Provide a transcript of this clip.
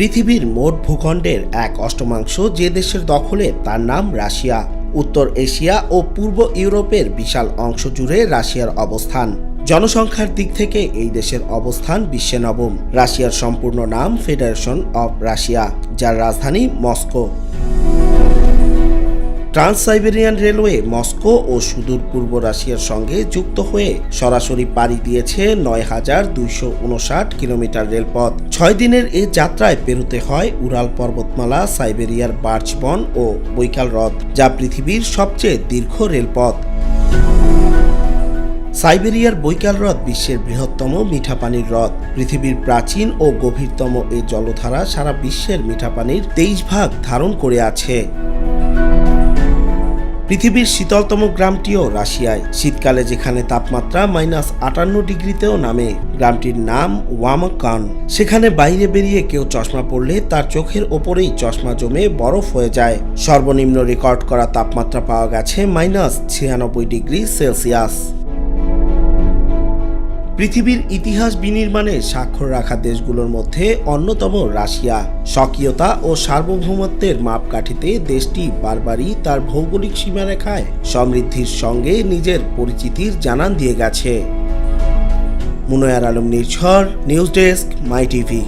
পৃথিবীর মোট ভূখণ্ডের এক অষ্টমাংশ যে দেশের দখলে তার নাম রাশিয়া। উত্তর এশিয়া ও পূর্ব ইউরোপের বিশাল অংশ জুড়ে রাশিয়ার অবস্থান। জনসংখ্যার দিক থেকে এই দেশের অবস্থান বিশ্বে নবম। রাশিয়ার সম্পূর্ণ নাম ফেডারেশন অব রাশিয়া যার রাজধানী Moscow. Trans Siberian railway Moscow ও সুদূর পূর্ব রাশিয়ার সঙ্গে যুক্ত হয়ে সরাসরি পাড়ি দিয়েছে নয় হাজার দুইশো উনষাট কিলোমিটার রেলপথ। ছয় দিনের এ যাত্রায় পেরোতে হয় উরাল পর্বতমালা, সাইবেরিয়ার বার্চবন ও বৈকাল হ্রদ, যা পৃথিবীর সবচেয়ে দীর্ঘ রেলপথ। সাইবেরিয়ার বৈকাল হ্রদ বিশ্বের বৃহত্তম মিঠা পানির হ্রদ। পৃথিবীর প্রাচীন ও গভীরতম এই জলধারা সারা বিশ্বের মিঠা পানির তেইশ ভাগ ধারণ করে আছে। পৃথিবীর শীতলতম গ্রামটিও রাশিয়ায়। শীতকালে যেখানে তাপমাত্রা মাইনাস আটান্ন ডিগ্রিতেও নামে, গ্রামটির নাম ওয়ামাকান। সেখানে বাইরে বেরিয়ে কেউ চশমা পড়লে তার চোখের ওপরেই চশমা জমে বরফ হয়ে যায়। সর্বনিম্ন রেকর্ড করা তাপমাত্রা পাওয়া গেছে মাইনাস ছিয়ানব্বই ডিগ্রি সেলসিয়াস। পৃথিবীর ইতিহাস বিনির্মাণে স্বাক্ষর রাখা দেশগুলোর মধ্যে অন্যতম রাশিয়া। স্বকীয়তা ও সার্বভৌমত্বের মাপকাঠিতে দেশটি বারবারই তার ভৌগোলিক সীমারেখায় সমৃদ্ধির সঙ্গে নিজের পরিচিতির জানান দিয়ে গেছে। Munayar Alam, Nirjhar, news desk, my TV.